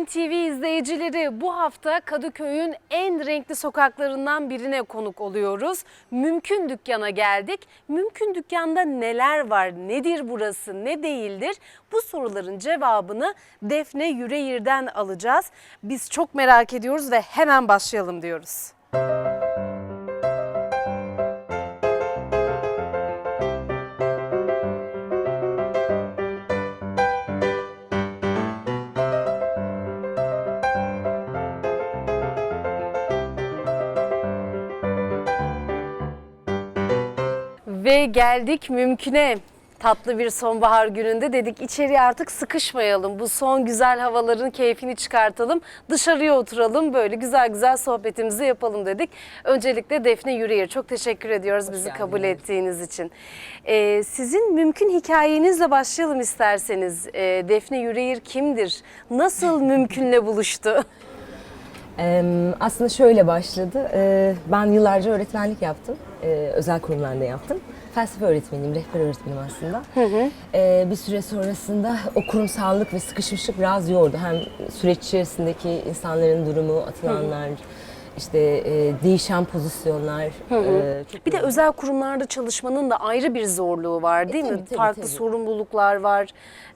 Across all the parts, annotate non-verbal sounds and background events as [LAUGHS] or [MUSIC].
Jin TV izleyicileri. Bu hafta Kadıköy'ün en renkli sokaklarından birine konuk oluyoruz. Mümkün Dükkan'a geldik. Mümkün Dükkan'da neler var, nedir burası, ne değildir? Bu soruların cevabını Defne Yüreğir'den alacağız. Biz çok merak ediyoruz ve hemen başlayalım diyoruz. Ve geldik mümküne. Tatlı bir sonbahar gününde dedik içeriye artık sıkışmayalım. Bu son güzel havaların keyfini çıkartalım. Dışarıya oturalım böyle güzel güzel sohbetimizi yapalım dedik. Öncelikle Defne Yüreğir çok teşekkür ediyoruz bizi kabul geldiniz. ettiğiniz için. Ee, sizin mümkün hikayenizle başlayalım isterseniz. Ee, Defne Yüreğir kimdir? Nasıl [LAUGHS] mümkünle buluştu? Ee, aslında şöyle başladı. Ee, ben yıllarca öğretmenlik yaptım. Ee, özel kurumlarda yaptım. Felsefe öğretmeniyim, rehber öğretmenim aslında. Ee, bir süre sonrasında o kurumsallık ve sıkışmışlık biraz yordu. Hem süreç içerisindeki insanların durumu, atılanlar, işte e, değişen pozisyonlar. e, çok Bir de özel kurumlarda çalışmanın da ayrı bir zorluğu var değil mi? E, tabii, tabii, Farklı tabii. sorumluluklar var.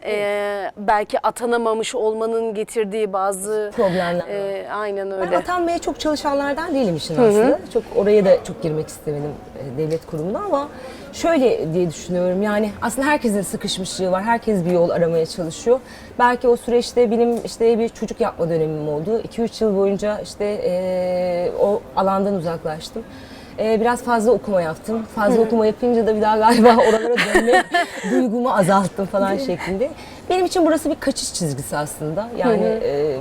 Ee, belki atanamamış olmanın getirdiği bazı Problemler. Ee, aynen Ben öyle. atanmaya çok çalışanlardan değilim işin aslında. Çok oraya da çok girmek istemedim e, devlet kurumuna ama şöyle diye düşünüyorum yani aslında herkesin sıkışmışlığı var. Herkes bir yol aramaya çalışıyor. Belki o süreçte benim işte bir çocuk yapma dönemim oldu. 2-3 yıl boyunca işte e, o alandan uzaklaştım. E, biraz fazla okuma yaptım. Fazla okuma yapınca da bir daha galiba oralara dönme [LAUGHS] duygumu azalttım falan şeklinde. Benim için burası bir kaçış çizgisi aslında. Yani e,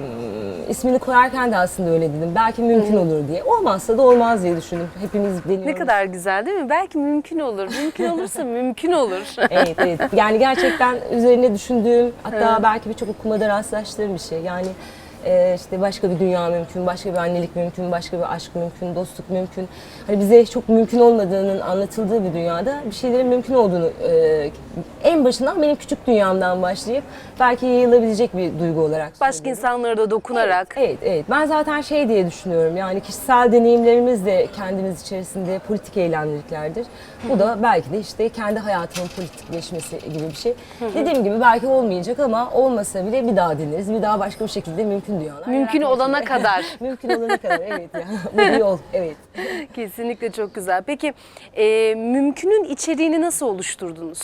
ismini koyarken de aslında öyle dedim. Belki mümkün olur diye. Olmazsa da olmaz diye düşündüm. Hepimiz deniyoruz. Ne kadar güzel değil mi? Belki mümkün olur. Mümkün olursa [LAUGHS] mümkün olur. Evet, evet. Yani gerçekten üzerine düşündüğüm, hatta belki birçok okumada rastlaştığım bir şey. Yani e, işte başka bir dünya mümkün, başka bir annelik mümkün, başka bir aşk mümkün, dostluk mümkün. Hani bize çok mümkün olmadığının anlatıldığı bir dünyada bir şeylerin mümkün olduğunu e, en başından benim küçük dünyamdan başlayıp belki yayılabilecek bir duygu olarak Başka söylüyorum. insanlara da dokunarak. Evet, evet. Ben zaten şey diye düşünüyorum. Yani kişisel deneyimlerimiz de kendimiz içerisinde politik eylemliliklerdir. Bu da belki de işte kendi hayatımın politikleşmesi gibi bir şey. Dediğim gibi belki olmayacak ama olmasa bile bir daha deneriz. Bir daha başka bir şekilde mümkün dünyalar. Mümkün yaratmak olana için. kadar. [LAUGHS] mümkün olana kadar evet ya. Bu bir yol. Evet. Kesinlikle çok güzel. Peki e, mümkünün içeriğini nasıl oluşturdunuz?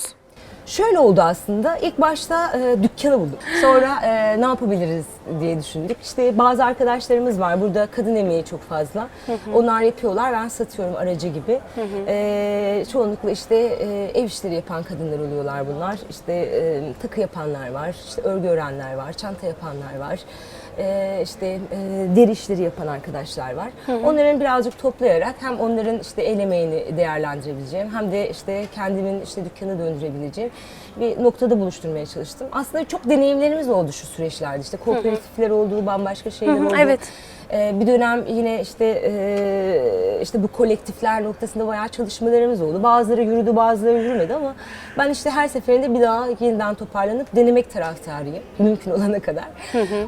Şöyle oldu aslında. İlk başta e, dükkanı bulduk. Sonra e, ne yapabiliriz diye düşündük. İşte bazı arkadaşlarımız var. Burada kadın emeği çok fazla. Onlar yapıyorlar. Ben satıyorum aracı gibi. E, çoğunlukla işte e, ev işleri yapan kadınlar oluyorlar bunlar. İşte e, takı yapanlar var. işte örgü örenler var. Çanta yapanlar var. E, işte e, deri işleri yapan arkadaşlar var. Onların birazcık toplayarak hem onların işte el emeğini değerlendirebileceğim hem de işte kendimin işte dükkanı döndürebileceğim bir noktada buluşturmaya çalıştım. Aslında çok deneyimlerimiz oldu şu süreçlerde. İşte kooperatifler oldu, bambaşka şeyler Hı hı, oldu. evet. Ee, bir dönem yine işte e, işte bu kolektifler noktasında bayağı çalışmalarımız oldu. Bazıları yürüdü, bazıları yürümedi ama ben işte her seferinde bir daha yeniden toparlanıp denemek taraftarıyım. Mümkün olana kadar.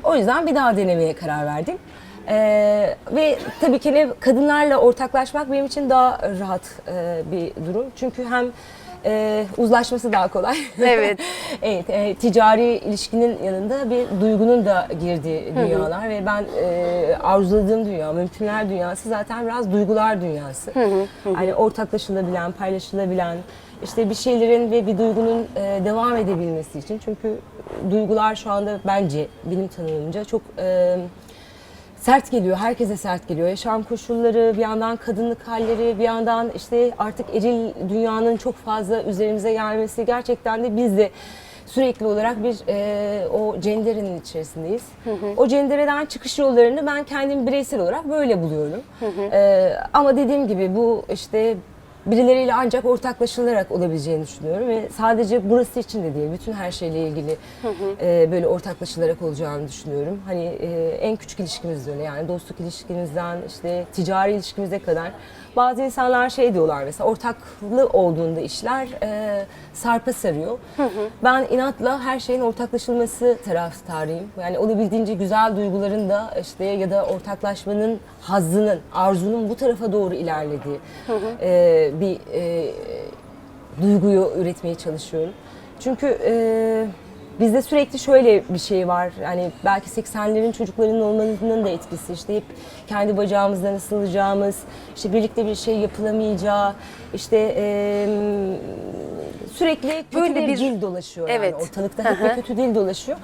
O yüzden bir daha denemeye karar verdim. Ee, ve tabii ki ne kadınlarla ortaklaşmak benim için daha rahat e, bir durum. Çünkü hem e, uzlaşması daha kolay. [LAUGHS] Evet. evet, e, ticari ilişkinin yanında bir duygunun da girdiği dünyalar ve ben e, arzuladığım dünya, mümkünler dünyası zaten biraz duygular dünyası. hani ortaklaşılabilen, paylaşılabilen, işte bir şeylerin ve bir duygunun e, devam edebilmesi için. Çünkü duygular şu anda bence benim tanımımca çok e, sert geliyor, herkese sert geliyor. Yaşam koşulları, bir yandan kadınlık halleri, bir yandan işte artık eril dünyanın çok fazla üzerimize gelmesi gerçekten de biz de sürekli olarak bir e, o cenderenin içerisindeyiz. O cendereden çıkış yollarını ben kendim bireysel olarak böyle buluyorum. E, ama dediğim gibi bu işte birileriyle ancak ortaklaşılarak olabileceğini düşünüyorum ve sadece burası için de değil, bütün her şeyle ilgili e, böyle ortaklaşılarak olacağını düşünüyorum. Hani e, en küçük ilişkimiz de öyle yani dostluk ilişkimizden işte ticari ilişkimize kadar Bazı insanlar şey diyorlar mesela ortaklı olduğunda işler e, sarpa sarıyor. Ben inatla her şeyin ortaklaşılması taraftarıyım. Yani olabildiğince güzel duyguların da işte ya da ortaklaşmanın hazzının, arzunun bu tarafa doğru ilerlediği e, bir e, duyguyu üretmeye çalışıyorum. Çünkü e, bizde sürekli şöyle bir şey var. Yani belki 80'lerin çocuklarının olmanın da etkisi. İşte hep kendi bacağımızdan ısılacağımız, işte birlikte bir şey yapılamayacağı, işte e, sürekli kötü Böyle bir, bir- dil dolaşıyor Evet. yani ortalıkta hep bir kötü dil dolaşıyor.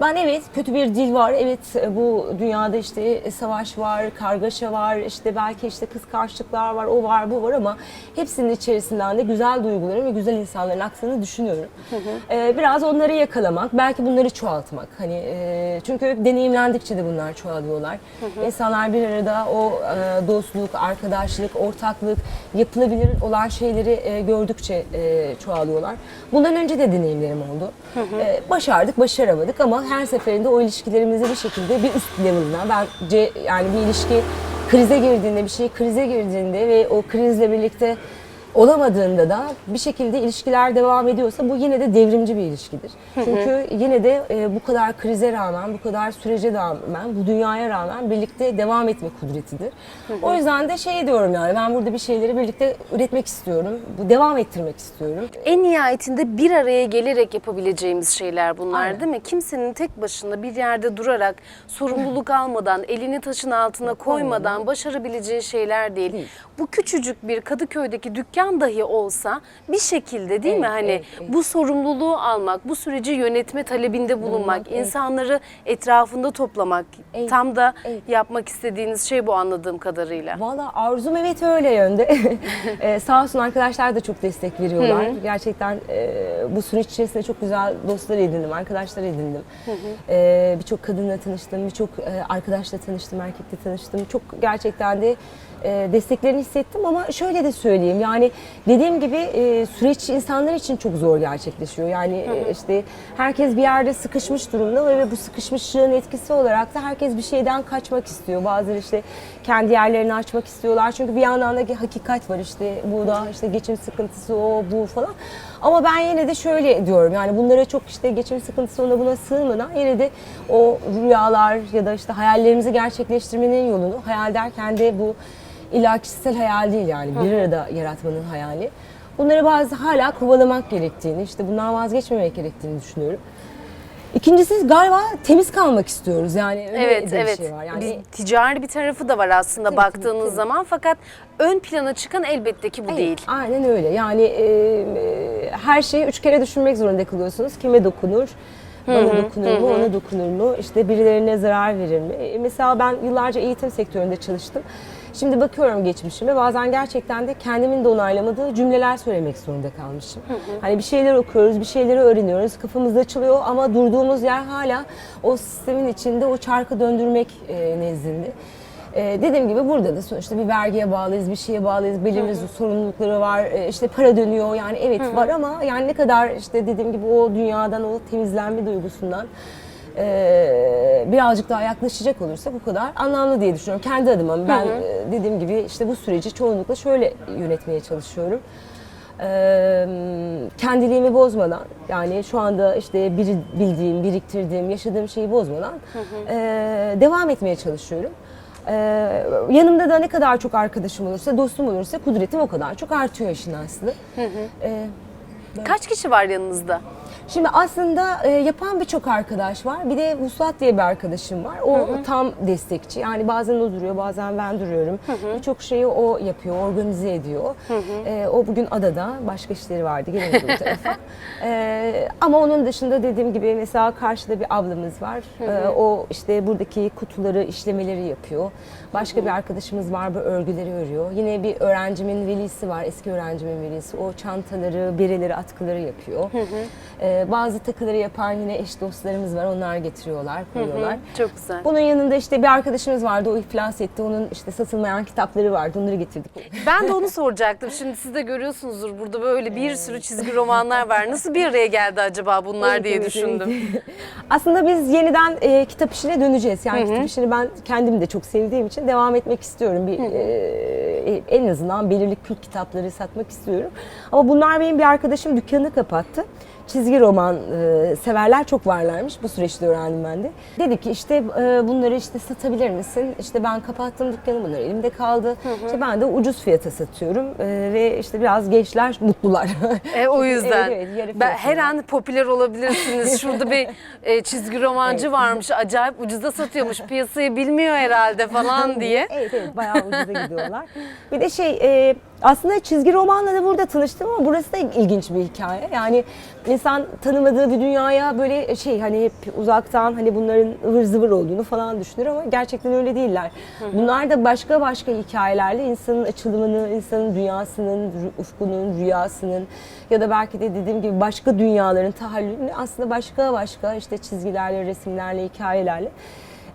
Ben evet kötü bir dil var. Evet bu dünyada işte savaş var, kargaşa var, işte belki işte kıskançlıklar var, o var, bu var ama hepsinin içerisinden de güzel duyguların ve güzel insanların aktığını düşünüyorum. Ee, biraz onları yakalamak, belki bunları çoğaltmak. Hani e, çünkü deneyimlendikçe de bunlar çoğalıyorlar. İnsanlar bir arada o e, dostluk, arkadaşlık, ortaklık, yapılabilir olan şeyleri e, gördükçe e, çoğalıyorlar. Bundan önce de deneyimlerim oldu. E, başardık, başaramadık ama her seferinde o ilişkilerimizi bir şekilde bir üst level'ına bence yani bir ilişki krize girdiğinde, bir şey krize girdiğinde ve o krizle birlikte olamadığında da bir şekilde ilişkiler devam ediyorsa bu yine de devrimci bir ilişkidir. Çünkü yine de e, bu kadar krize rağmen, bu kadar sürece rağmen, bu dünyaya rağmen birlikte devam etme kudretidir. O yüzden de şey diyorum yani ben burada bir şeyleri birlikte üretmek istiyorum. Bu devam ettirmek istiyorum. En nihayetinde bir araya gelerek yapabileceğimiz şeyler bunlar Aynen. değil mi? Kimsenin tek başına bir yerde durarak sorumluluk almadan, elini taşın altına koymadan başarabileceği şeyler değil. Değil. Bu küçücük bir Kadıköy'deki dükkan dahi olsa bir şekilde değil mi? Evet, Hani evet, evet. bu sorumluluğu almak, bu süreci yönetme talebinde bulunmak, evet. insanları etrafında toplamak Evet, tam da evet. yapmak istediğiniz şey bu anladığım kadarıyla. Valla arzum evet öyle yönde. [LAUGHS] ee, sağ olsun arkadaşlar da çok destek veriyorlar. Gerçekten e, bu süreç içerisinde çok güzel dostlar edindim, arkadaşlar edindim. Ee, birçok kadınla tanıştım, birçok e, arkadaşla tanıştım, erkekle tanıştım. Çok gerçekten de e, desteklerini hissettim ama şöyle de söyleyeyim yani dediğim gibi e, süreç insanlar için çok zor gerçekleşiyor. Yani e, işte herkes bir yerde sıkışmış durumda ve bu sıkışmışlığın etkisi olarak da herkes bir şeyden kaçmak istiyor. Bazıları işte kendi yerlerini açmak istiyorlar. Çünkü bir yandan da hakikat var işte bu da işte geçim sıkıntısı o bu falan. Ama ben yine de şöyle diyorum yani bunlara çok işte geçim sıkıntısı ona buna sığmadan yine de o rüyalar ya da işte hayallerimizi gerçekleştirmenin yolunu hayal derken de bu illa kişisel hayal değil yani bir arada yaratmanın hayali. Bunları bazı hala kovalamak gerektiğini, işte bundan vazgeçmemek gerektiğini düşünüyorum. İkincisi galiba temiz kalmak istiyoruz yani öyle Evet, de bir evet. şey var. Yani Bir ticari bir tarafı da var aslında Tabii, baktığınız tabii, zaman fakat ön plana çıkan elbette ki bu Evet, değil. Aynen öyle. Yani e, e, her şeyi üç kere düşünmek zorunda kalıyorsunuz. Kime dokunur? Bana dokunur mu, ona dokunur mu? İşte birilerine zarar verir mi? E, Mesela ben yıllarca eğitim sektöründe çalıştım. Şimdi bakıyorum geçmişime bazen gerçekten de kendimin de onaylamadığı cümleler söylemek zorunda kalmışım. Hani bir şeyler okuyoruz, bir şeyleri öğreniyoruz, kafamız açılıyor ama durduğumuz yer hala o sistemin içinde o çarkı döndürmek e, nezdinde. Ee, dediğim gibi burada da sonuçta bir vergiye bağlıyız, bir şeye bağlıyız, belirli sorumlulukları var, ee, işte para dönüyor yani evet var ama yani ne kadar işte dediğim gibi o dünyadan, o temizlenme duygusundan ee, birazcık daha yaklaşacak olursa bu kadar anlamlı diye düşünüyorum. Kendi adıma ben e, dediğim gibi işte bu süreci çoğunlukla şöyle yönetmeye çalışıyorum. Ee, kendiliğimi bozmadan yani şu anda işte biri bildiğim, biriktirdiğim, yaşadığım şeyi bozmadan e, devam etmeye çalışıyorum. Ee, yanımda da ne kadar çok arkadaşım olursa, dostum olursa kudretim o kadar çok artıyor işin aslı. Ee, Kaç kişi var yanınızda? Şimdi aslında e, yapan birçok arkadaş var. Bir de Vuslat diye bir arkadaşım var. O tam destekçi. Yani bazen o duruyor, bazen ben duruyorum. Birçok şeyi o yapıyor, organize ediyor. E, o bugün adada, başka işleri vardı, gelemedi bu tarafa. [LAUGHS] E, ama onun dışında dediğim gibi mesela karşıda bir ablamız var. E, o işte buradaki kutuları, işlemeleri yapıyor. Başka bir arkadaşımız var, bu örgüleri örüyor. Yine bir öğrencimin velisi var, eski öğrencimin velisi. O çantaları, bereleri, atkıları yapıyor. E, bazı takıları yapan yine eş dostlarımız var. Onlar getiriyorlar, koyuyorlar. Çok güzel. Bunun yanında işte bir arkadaşımız vardı. O iflas etti. Onun işte satılmayan kitapları vardı. Onları getirdik. Ben de onu soracaktım. Şimdi siz de görüyorsunuzdur burada böyle bir sürü çizgi romanlar var. Nasıl bir araya geldi acaba bunlar Evet, diye evet, düşündüm. evet. Aslında biz yeniden e, kitap işine döneceğiz. Yani kitap işini ben kendim de çok sevdiğim için devam etmek istiyorum. Bir e, en azından belirli kült kitapları satmak istiyorum. Ama bunlar benim bir arkadaşım dükkanını kapattı. Çizgi roman e, severler çok varlarmış. Bu süreçte öğrendim ben de. Dedi ki işte e, bunları işte satabilir misin? İşte ben kapattım dükkanı bunlar elimde kaldı. İşte ben de ucuz fiyata satıyorum E, ve işte biraz gençler mutlular. E, o [LAUGHS] yüzden. Evet, evet, ben, her an popüler olabilirsiniz. [LAUGHS] Şurada bir e, çizgi romancı varmış. Acayip ucuza satıyormuş. Piyasayı bilmiyor herhalde falan [LAUGHS] diye. Evet evet bayağı ucuza gidiyorlar. Bir de şey e, aslında çizgi romanla da burada tanıştım ama burası da ilginç bir hikaye. Yani insan tanımadığı bir dünyaya böyle şey hani hep uzaktan hani bunların ıvır zıvır olduğunu falan düşünür ama gerçekten öyle değiller. Bunlar da başka başka hikayelerle insanın açılımını, insanın dünyasının, ufkunun, rüyasının ya da belki de dediğim gibi başka dünyaların tahallülünü aslında başka başka işte çizgilerle, resimlerle, hikayelerle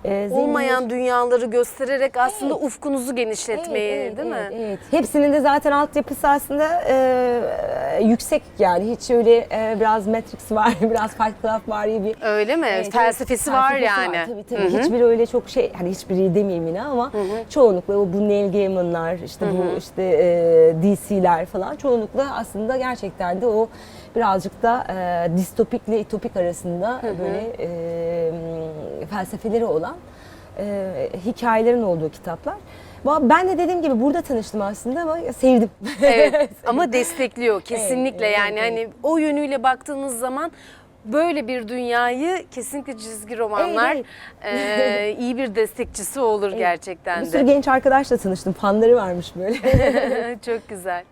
e, Olmayan dünyaları göstererek aslında ufkunuzu genişletmeyi Evet, evet, değil mi? evet, evet. Hepsinin de zaten altyapısı aslında e, yüksek yani hiç öyle e, biraz Matrix var, [LAUGHS] biraz Fight Club var bir Öyle mi? Evet, Felsefesi evet, var felsefesi yani. Tabii tabii. Hiçbiri öyle çok şey, hani hiçbiri demeyeyim yine ama çoğunlukla bu, bu Neil Gaiman'lar, işte bu işte e, DC'ler falan çoğunlukla aslında gerçekten de o birazcık da e, distopikle itopik arasında böyle e, felsefeleri olan e, hikayelerin olduğu kitaplar. Ben de dediğim gibi burada tanıştım aslında ama sevdim. [LAUGHS] Evet [LAUGHS] ama destekliyor kesinlikle evet, yani evet. hani o yönüyle baktığınız zaman böyle bir dünyayı kesinlikle çizgi romanlar Evet, eee, iyi bir destekçisi olur [LAUGHS] gerçekten Bir de. sürü genç arkadaşla tanıştım. Fanları varmış böyle. Çok güzel.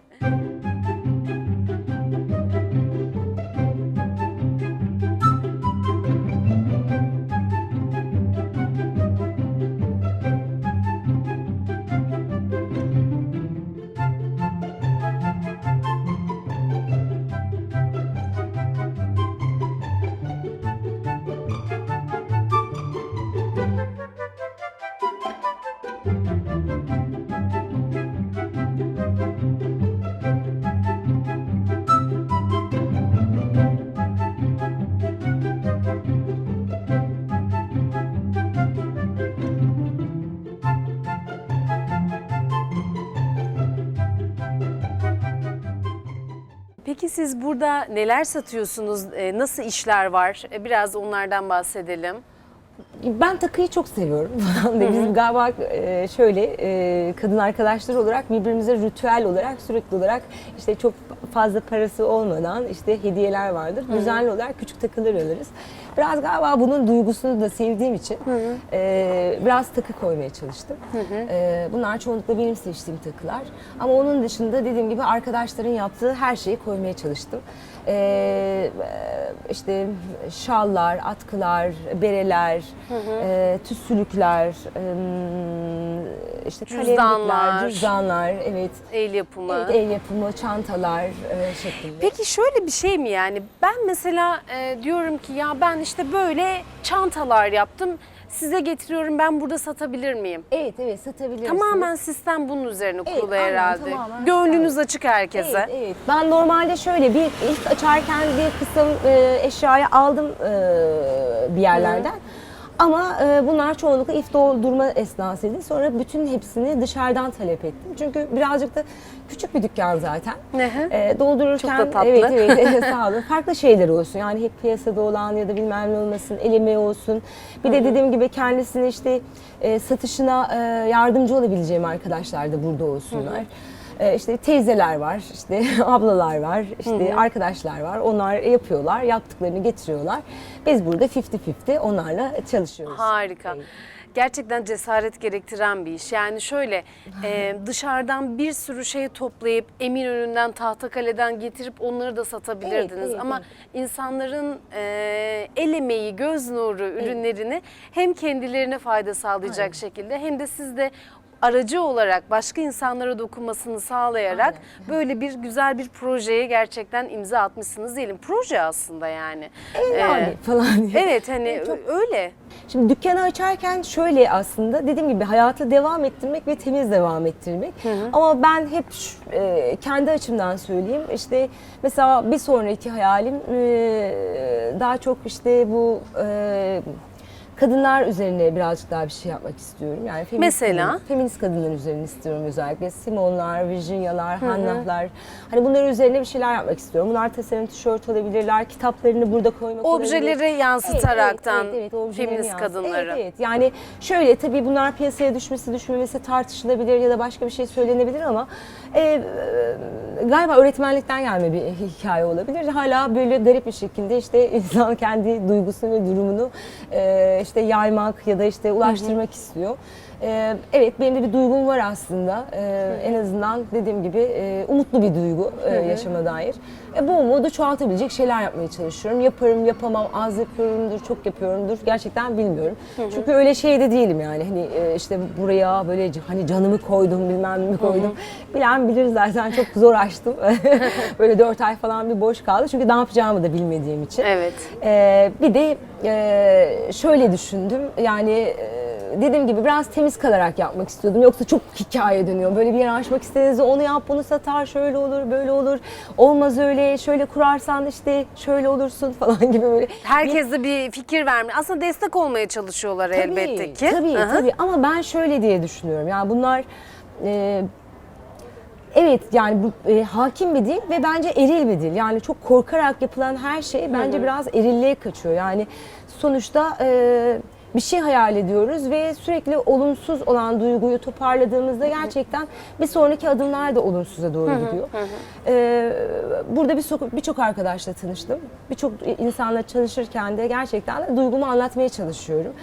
Peki siz burada neler satıyorsunuz? Eee, Nasıl işler var? E, Biraz onlardan bahsedelim. Ben takıyı çok seviyorum [LAUGHS] biz galiba e, şöyle e, kadın arkadaşlar olarak birbirimize ritüel olarak sürekli olarak işte çok fazla parası olmadan işte hediyeler vardır. Düzenli olarak küçük takılar alırız. Biraz galiba bunun duygusunu da sevdiğim için e, biraz takı koymaya çalıştım. E, bunlar çoğunlukla benim seçtiğim takılar. Ama onun dışında dediğim gibi arkadaşların yaptığı her şeyi koymaya çalıştım. E, işte şallar, atkılar, bereler, e, tütsülükler, e, işte Cüzdanlar. cüzdanlar, evet. El yapımı. Evet, el yapımı, çantalar e, şeklinde. Peki şöyle bir şey mi yani? Ben mesela e, diyorum ki ya ben işte böyle çantalar yaptım. Size getiriyorum ben burada satabilir miyim? Evet, evet satabilirsiniz. Tamamen sistem bunun üzerine Evet, kurulu aynen, herhalde. tamamen Gönlünüz açık herkese. Evet, evet. Ben normalde şöyle bir ilk açarken bir kısım e, eşyayı aldım e, bir yerlerden. Ama e, bunlar çoğunlukla if doldurma esnasıydı. Sonra bütün hepsini dışarıdan talep ettim. Çünkü birazcık da küçük bir dükkan zaten. E, doldururken Çok da tatlı. evet evet [LAUGHS] sağ olun. Farklı şeyler olsun. Yani hep piyasada olan ya da bilmem ne olmasın, el emeği olsun. Bir de dediğim gibi kendisine işte e, satışına e, yardımcı olabileceğim arkadaşlar da burada olsunlar. E, işte teyzeler var, işte [LAUGHS] ablalar var, işte arkadaşlar var. Onlar yapıyorlar, yaptıklarını getiriyorlar. Biz burada 50-50 onlarla çalışıyoruz. Harika. Evet. Gerçekten cesaret gerektiren bir iş. Yani şöyle e, dışarıdan bir sürü şey toplayıp Eminönü'nden, Tahtakale'den getirip onları da satabilirdiniz. Evet, evet, Ama insanların e, el emeği, göz nuru ürünlerini hem kendilerine fayda sağlayacak şekilde hem de siz de aracı olarak başka insanlara dokunmasını sağlayarak böyle bir güzel bir projeye gerçekten imza atmışsınız diyelim. Proje aslında yani. E, yani Ee, falan diye. Evet hani öyle. Şimdi dükkanı açarken şöyle aslında dediğim gibi hayatı devam ettirmek ve temiz devam ettirmek. Ama ben hep ş- e, kendi açımdan söyleyeyim işte mesela bir sonraki hayalim e, daha çok işte bu e, kadınlar üzerine birazcık daha bir şey yapmak istiyorum. Yani feminist Mesela? feminist kadınlar üzerine istiyorum özellikle. Simonlar, Virginia'lar, Hannah'lar. Hani bunların üzerine bir şeyler yapmak istiyorum. Bunlar tasarım tişört olabilirler. Kitaplarını burada koymak olabilir. Objeleri yansıtaraktan Evet, evet, evet, objelerini feminist yansıt- kadınları. Evet, evet. Yani şöyle tabii bunlar piyasaya düşmesi düşmemesi tartışılabilir ya da başka bir şey söylenebilir ama e, e, galiba öğretmenlikten gelme bir hikaye olabilir. Hala böyle garip bir şekilde işte insan kendi duygusunu ve durumunu e, işte yaymak ya da işte ulaştırmak istiyor. E, evet benim de bir duygum var aslında. E, en azından dediğim gibi e, umutlu bir duygu e, yaşama dair. E, bu umudu çoğaltabilecek şeyler yapmaya çalışıyorum. Yaparım, yapamam, az yapıyorumdur, çok yapıyorumdur. Gerçekten bilmiyorum. Çünkü öyle şey de değilim yani. Hani e, işte buraya böyle hani canımı koydum, bilmem ne koydum. Bilen bilir zaten çok zor açtım. [LAUGHS] böyle dört ay falan bir boş kaldı. Çünkü ne yapacağımı da bilmediğim için. Evet. Ee, bir de e, şöyle düşündüm yani e, dediğim gibi biraz temiz kalarak yapmak istiyordum. Yoksa çok hikaye dönüyor. Böyle bir yer açmak istediğinizde onu yap, bunu satar, şöyle olur, böyle olur. Olmaz öyle, şöyle kurarsan işte şöyle olursun [LAUGHS] falan gibi böyle. Herkes de bir fikir vermiyor. Aslında destek olmaya çalışıyorlar Tabii, elbette ki. Tabii hı. tabii ama ben şöyle diye düşünüyorum. Yani bunlar e, evet yani bu e, hakim bir dil ve bence eril bir dil. Yani çok korkarak yapılan her şey bence biraz erilliğe kaçıyor. Yani sonuçta e, bir şey hayal ediyoruz ve sürekli olumsuz olan duyguyu toparladığımızda gerçekten bir sonraki adımlar da olumsuza doğru gidiyor. Ee, burada bir sok- birçok arkadaşla tanıştım. Birçok insanla çalışırken de gerçekten de duygumu anlatmaya çalışıyorum.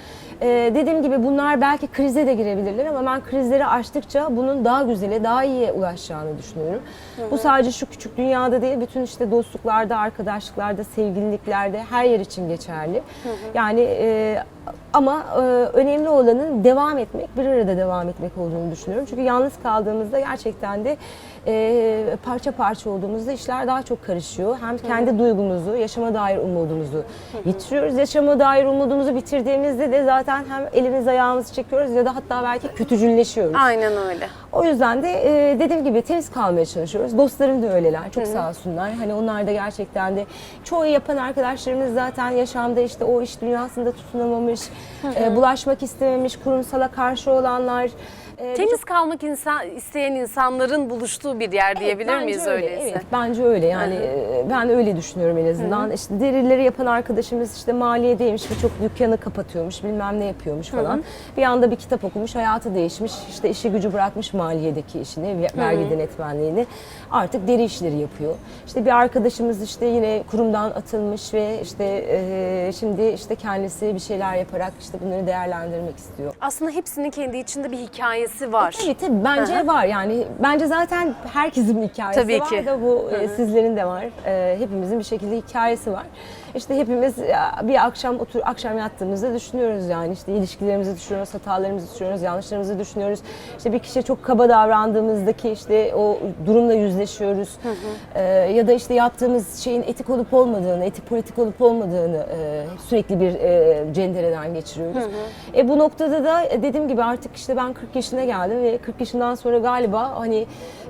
Ee, dediğim gibi bunlar belki krize de girebilirler ama ben krizleri aştıkça bunun daha güzele, daha iyiye ulaşacağını düşünüyorum. Bu sadece şu küçük dünyada değil, bütün işte dostluklarda, arkadaşlıklarda, sevgililiklerde her yer için geçerli. Yani e, ama e, önemli olanın devam etmek, bir arada devam etmek olduğunu düşünüyorum. Çünkü yalnız kaldığımızda gerçekten de e, parça parça olduğumuzda işler daha çok karışıyor. Hem kendi duygumuzu, yaşama dair umudumuzu yitiriyoruz. Yaşama dair umudumuzu bitirdiğimizde de zaten hem elimiz ayağımızı çekiyoruz ya da hatta belki kötücülleşiyoruz. Aynen öyle. O yüzden de e, dediğim gibi temiz kalmaya çalışıyoruz. Dostlarım da öyleler. Çok sağ olsunlar. Hani onlar da gerçekten de çoğu yapan arkadaşlarımız zaten yaşamda işte o iş dünyasında tutunamamış, e, bulaşmak istememiş, kurumsala karşı olanlar. E, Temiz kalmak insan, isteyen insanların buluştuğu bir yer diyebilir bence miyiz öyle, öyleyse? Evet, bence öyle. Yani e, ben öyle düşünüyorum en azından. İşte derileri yapan arkadaşımız işte maliyedeymiş, birçok dükkanı kapatıyormuş, bilmem ne yapıyormuş falan. Bir anda bir kitap okumuş, hayatı değişmiş. işte işi gücü bırakmış maliyedeki işini, ve- vergi denetmenliğini. Artık deri işleri yapıyor. İşte bir arkadaşımız işte yine kurumdan atılmış ve işte e, şimdi işte kendisi bir şeyler yaparak işte bunları değerlendirmek istiyor. Aslında hepsinin kendi içinde bir hikayesi var. Tabii tabii bence Aha. var yani bence zaten herkesin bir hikayesi Tabii var ki. da bu e, sizlerin de var. E, hepimizin bir şekilde hikayesi var. İşte hepimiz bir akşam otur akşam yattığımızda düşünüyoruz yani işte ilişkilerimizi düşünüyoruz, hatalarımızı düşünüyoruz, yanlışlarımızı düşünüyoruz. İşte bir kişiye çok kaba davrandığımızdaki işte o durumla yüzleşiyoruz. E, ya da işte yaptığımız şeyin etik olup olmadığını, etik politik olup olmadığını e, sürekli bir e, cendereden geçiriyoruz. E, bu noktada da e, dediğim gibi artık işte ben 40 yaşına geldim ve 40 yaşından sonra galiba hani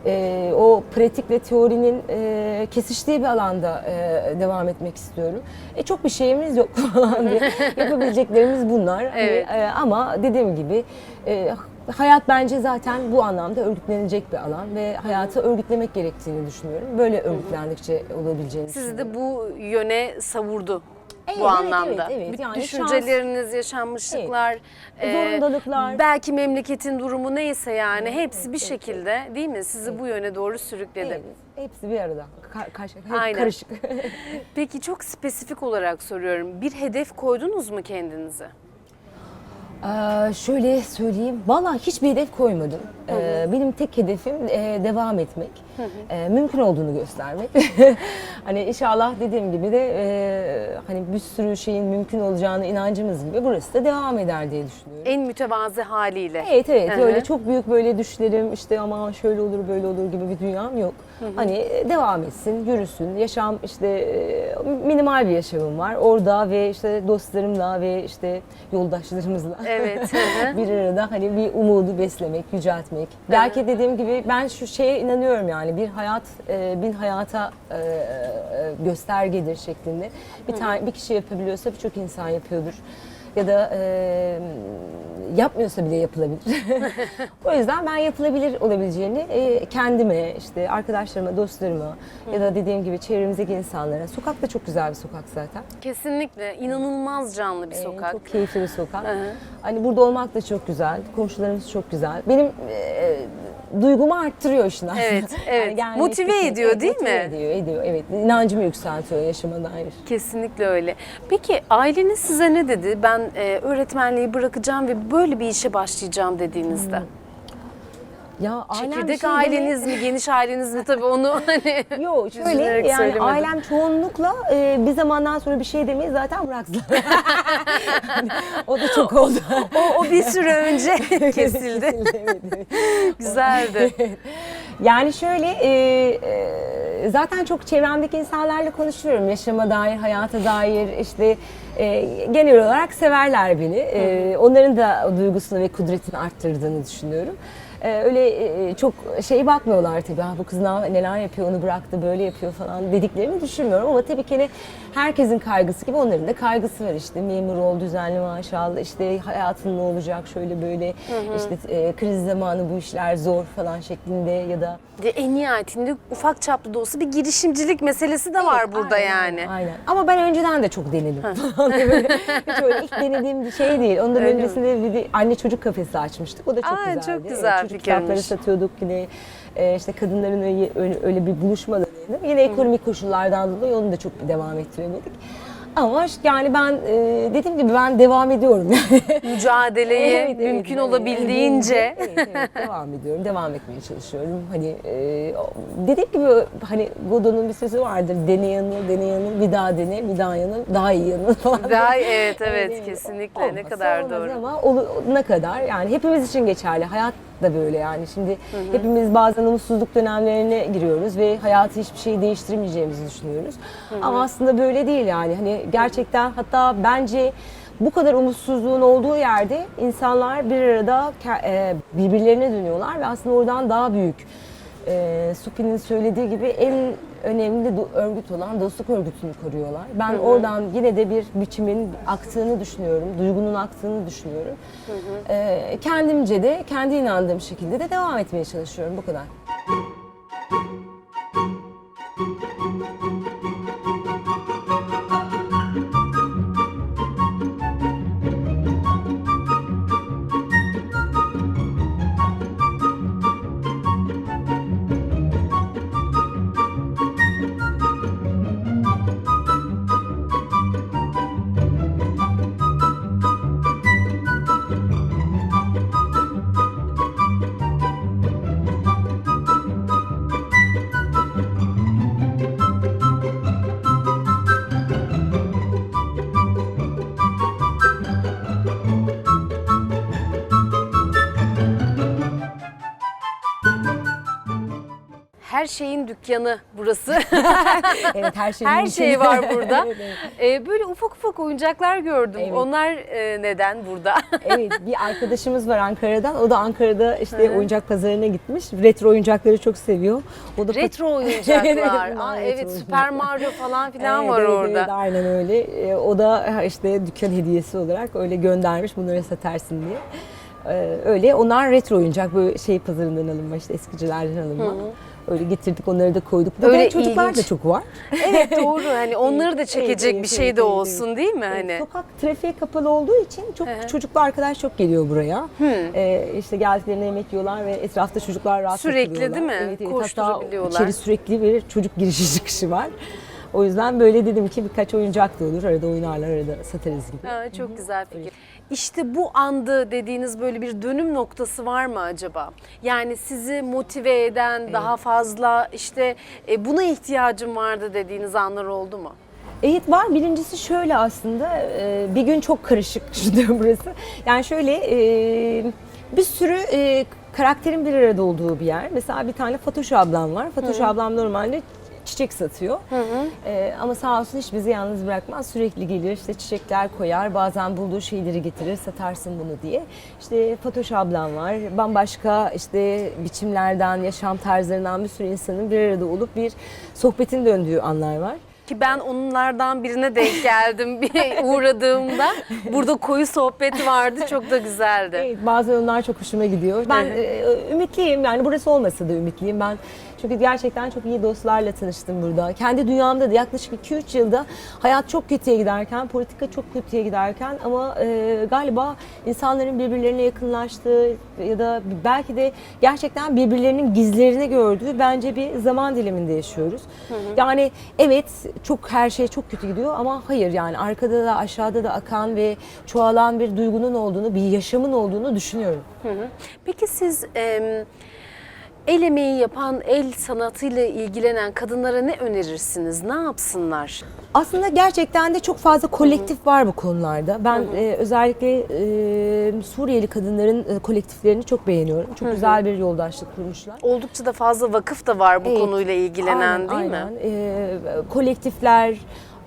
e, o pratik ve teorinin e, kesiştiği bir alanda e, devam etmek istiyorum. E, çok bir şeyimiz yok [LAUGHS] falan diye. [LAUGHS] Yapabileceklerimiz bunlar. Hani, Evet. e, ama dediğim gibi e, hayat bence zaten bu anlamda örgütlenecek bir alan ve hayatı örgütlemek gerektiğini düşünüyorum. Böyle örgütlendikçe olabileceğini Sizi de bu yöne savurdu Evet, bu evet, anlamda. evet, evet. Yani Düşünceleriniz, yaşanmışlıklar, e, Zorundalıklar. belki memleketin durumu neyse yani hepsi bir şekilde değil mi sizi bu yöne doğru sürükledi. Evet, hepsi bir arada. Ka- karşı- Aynen. karışık. Peki çok spesifik olarak soruyorum. Bir hedef koydunuz mu kendinize? Ee, şöyle söyleyeyim, valla hiçbir hedef koymadım. Ee, benim tek hedefim e, devam etmek, Ee, mümkün olduğunu göstermek. [LAUGHS] hani inşallah dediğim gibi de e, hani bir sürü şeyin mümkün olacağına inancımız gibi burası da devam eder diye düşünüyorum. En mütevazı haliyle. Evet evet Hı hı. öyle çok büyük böyle düşlerim işte ama şöyle olur böyle olur gibi bir dünyam yok. Hani devam etsin, yürüsün. Yaşam işte e, minimal bir yaşamım var. Orada ve işte dostlarımla ve işte yoldaşlarımızla [LAUGHS] Evet, hı hı. bir arada hani bir umudu beslemek, yüceltmek. Belki dediğim gibi ben şu şeye inanıyorum yani bir hayat e, bin hayata e, e, göstergedir şeklinde. Bir tane bir kişi yapabiliyorsa birçok insan yapıyordur. ya da e, yapmıyorsa bile yapılabilir. [LAUGHS] o yüzden ben yapılabilir olabileceğini e, kendime, işte arkadaşlarıma, dostlarıma ya da dediğim gibi çevremizdeki insanlara. Sokak da çok güzel bir sokak zaten. Kesinlikle inanılmaz canlı bir Ee, sokak. Çok keyifli bir sokak. Hı hı. Hani burada olmak da çok güzel. Komşularımız çok güzel. Benim e, duygumu arttırıyor işin aslında. Evet, [LAUGHS] evet. gelmek, Motive gitmek, ediyor, değil motive mi? ediyor, ediyor. Evet. İnancımı yükseltiyor yaşama dair. Kesinlikle öyle. Peki aileniz size ne dedi? Ben e, öğretmenliği bırakacağım ve böyle bir işe başlayacağım dediğinizde. Ya ailem Çekirdek şey aileniz mi, geniş aileniz mi? Tabii onu [LAUGHS] hani Yok şöyle Üzülerek yani söylemedim. ailem çoğunlukla e, bir zamandan sonra bir şey demeyi zaten bıraktılar. Hani [LAUGHS] o da çok oldu. o, o bir süre önce [LAUGHS] kesildi. evet, evet. Güzeldi. Yani şöyle e, e, zaten çok çevremdeki insanlarla konuşuyorum. Yaşama dair, hayata dair işte e, genel olarak severler beni. E, onların da o duygusunu ve kudretini arttırdığını düşünüyorum. E, öyle e, çok şey bakmıyorlar tabii. Ha, bu kız ne- neler yapıyor, onu bıraktı, böyle yapıyor falan dediklerini düşünmüyorum. Ama tabii ki hani herkesin kaygısı gibi onların da kaygısı var işte. Memur ol, düzenli maaş al, işte hayatın ne olacak, şöyle böyle, işte e, kriz zamanı bu işler zor falan şeklinde ya da De, en nihayetinde ufak çaplı da olsa bir girişimcilik meselesi de var burada Aynen, yani. Aynen. Ama ben önceden de çok denedim. [LAUGHS] Böyle hiç öyle ilk denediğim bir şey değil. Ondan Öyle mi? öncesinde bir de anne çocuk kafesi açmıştık. O da çok Aa, güzeldi. çok güzel çocuk kitapları satıyorduk yine. e, işte kadınların öyle, öyle, bir buluşma da denedim. Yine ekonomik koşullardan dolayı onu da çok bir devam ettiremedik. Ama yani ben e, dediğim gibi ben devam ediyorum. [LAUGHS] Mücadeleyi Evet, evet, mümkün evet, olabildiğince. Evet, evet, devam ediyorum, devam etmeye çalışıyorum. Hani e, dediğim gibi hani Godot'un bir sözü vardır. Dene yanıl, dene yanıl, bir daha dene, bir daha yanıl, daha iyi yanıl [LAUGHS] falan. Daha evet evet Yani kesinlikle ne olmazsa kadar olmaz doğru. Ama olana kadar yani hepimiz için geçerli. Hayat da böyle yani. Şimdi hepimiz bazen umutsuzluk dönemlerine giriyoruz ve hayatı hiçbir şey değiştiremeyeceğimizi düşünüyoruz. Ama aslında böyle değil yani. Hani gerçekten hatta bence bu kadar umutsuzluğun olduğu yerde insanlar bir arada e, birbirlerine dönüyorlar ve aslında oradan daha büyük e, Supi'nin söylediği gibi en önemli örgüt olan dostluk örgütünü koruyorlar. Ben oradan yine de bir biçimin aktığını düşünüyorum, duygunun aktığını düşünüyorum. E, kendimce de, kendi inandığım şekilde de devam etmeye çalışıyorum bu kadar. Dükkanı burası. [LAUGHS] Evet her şey Her şey var burada. evet, [LAUGHS] evet. Ee, böyle ufak ufak oyuncaklar gördüm. Evet. Onlar e, neden burada? [LAUGHS] Evet bir arkadaşımız var Ankara'dan. O da Ankara'da işte oyuncak pazarına gitmiş. Retro oyuncakları çok seviyor. O da retro oyuncaklar. Aa, evet Süper Mario falan filan Evet, var evet, orada. Evet, aynen öyle. Ee, O da işte dükkan hediyesi olarak öyle göndermiş bunları satarsın diye. Ee, Öyle onlar retro oyuncak böyle şey pazarından alınma işte eskicilerden alınma. Öyle getirdik onları da koyduk. Burada Öyle çocuklar ilginç. da çok var. [LAUGHS] Evet doğru. Hani [LAUGHS] onları da çekecek bir şey de olsun değil mi hani? Sokak trafiğe kapalı olduğu için çok çocuklu arkadaş çok geliyor buraya. Ee, işte geldiklerinde yemek yiyorlar ve etrafta çocuklar rahat Sürekli değil mi? Evet, evet. Hatta Koşturabiliyorlar. içeri sürekli bir çocuk girişi [LAUGHS] çıkışı var. O yüzden böyle dedim ki birkaç oyuncak da olur. Arada oynarlar, arada satarız gibi. Ha, çok güzel fikir. İşte bu andı dediğiniz böyle bir dönüm noktası var mı acaba? Yani sizi motive eden daha fazla işte e, buna ihtiyacım vardı dediğiniz anlar oldu mu? Evet var. Birincisi şöyle aslında e, bir gün çok karışık şimdi [LAUGHS] burası. Yani şöyle e, bir sürü karakterin bir arada olduğu bir yer. Mesela bir tane Fatoş ablam var. Fatoş ablam normalde çiçek satıyor. E, ama sağ olsun hiç bizi yalnız bırakmaz. Sürekli gelir işte çiçekler koyar. Bazen bulduğu şeyleri getirir satarsın bunu diye. İşte Fatoş ablam var. Bambaşka işte biçimlerden, yaşam tarzlarından bir sürü insanın bir arada olup bir sohbetin döndüğü anlar var. Ki ben onlardan birine denk geldim bir [LAUGHS] uğradığımda. Burada koyu sohbeti vardı çok da güzeldi. Evet, bazen onlar çok hoşuma gidiyor. Ben e, ümitliyim yani burası olmasa da ümitliyim. Ben çünkü gerçekten çok iyi dostlarla tanıştım burada. Kendi dünyamda da yaklaşık 2-3 yılda hayat çok kötüye giderken, politika çok kötüye giderken ama e, galiba insanların birbirlerine yakınlaştığı ya da belki de gerçekten birbirlerinin gizlerini gördüğü bence bir zaman diliminde yaşıyoruz. Yani evet çok her şey çok kötü gidiyor ama hayır yani arkada da aşağıda da akan ve çoğalan bir duygunun olduğunu, bir yaşamın olduğunu düşünüyorum. Hı hı. Peki siz em, el emeği yapan, el sanatıyla ilgilenen kadınlara ne önerirsiniz? Ne yapsınlar? Aslında gerçekten de çok fazla kolektif var bu konularda. Ben e, özellikle e, Suriyeli kadınların e, kolektiflerini çok beğeniyorum. Çok güzel bir yoldaşlık kurmuşlar. Oldukça da fazla vakıf da var bu Evet. konuyla ilgilenen Aynen, değil aynen. mi? Ee, kolektifler,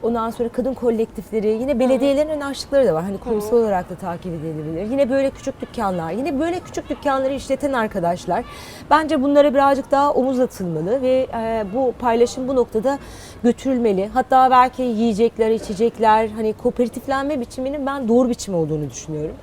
ondan sonra kadın kolektifleri, yine belediyelerin ön açtıkları da var. Hani kurumsal olarak da takip edilebilir. Yine böyle küçük dükkanlar, yine böyle küçük dükkanları işleten arkadaşlar. Bence bunlara birazcık daha omuz atılmalı ve e, bu paylaşım bu noktada götürülmeli. Hatta belki yiyecekler, içecekler, hani kooperatiflenme biçiminin ben doğru biçim olduğunu düşünüyorum.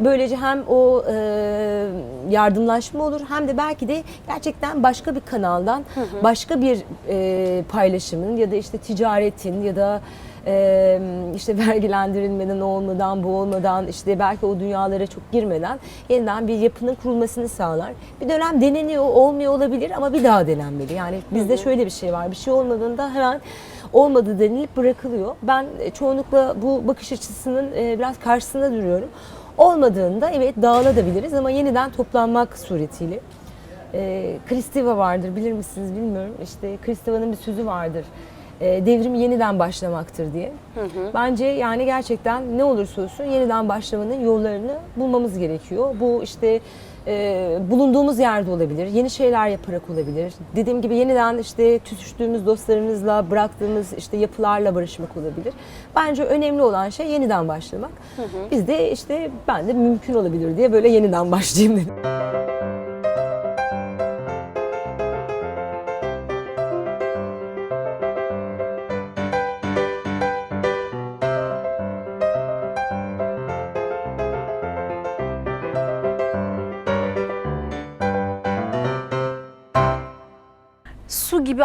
Böylece hem o e, yardımlaşma olur hem de belki de gerçekten başka bir kanaldan başka bir e, paylaşımın ya da işte ticaretin ya da e, işte vergilendirilmeden olmadan bu olmadan işte belki o dünyalara çok girmeden yeniden bir yapının kurulmasını sağlar. Bir dönem deneniyor olmuyor olabilir ama bir daha denenmeli. Yani bizde şöyle bir şey var bir şey olmadığında hemen olmadı denilip bırakılıyor. Ben e, çoğunlukla bu bakış açısının e, biraz karşısında duruyorum. Olmadığında evet dağılabiliriz ama yeniden toplanmak suretiyle. E, Kristiva vardır bilir misiniz bilmiyorum. İşte Kristiva'nın bir sözü vardır. E, devrim yeniden başlamaktır diye. Bence yani gerçekten ne olursa olsun yeniden başlamanın yollarını bulmamız gerekiyor. Bu işte e, bulunduğumuz yerde olabilir, yeni şeyler yaparak olabilir. Dediğim gibi yeniden işte tutuştuğumuz dostlarımızla, bıraktığımız işte yapılarla barışmak olabilir. Bence önemli olan şey yeniden başlamak. Biz de işte ben de mümkün olabilir diye böyle yeniden başlayayım dedim.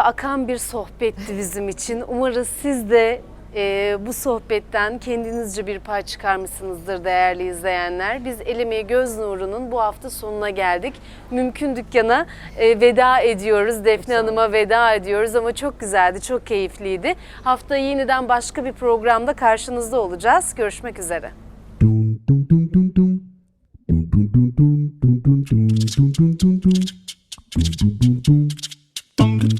Gibi akan bir sohbetti bizim için. Umarız siz de e, bu sohbetten kendinizce bir pay çıkarmışsınızdır değerli izleyenler. Biz El Emeği Göz Nuru'nun bu hafta sonuna geldik. Mümkün Dükkan'a e, veda ediyoruz. Defne Hanım'a veda ediyoruz ama çok güzeldi, çok keyifliydi. Hafta yeniden başka bir programda karşınızda olacağız. Görüşmek üzere.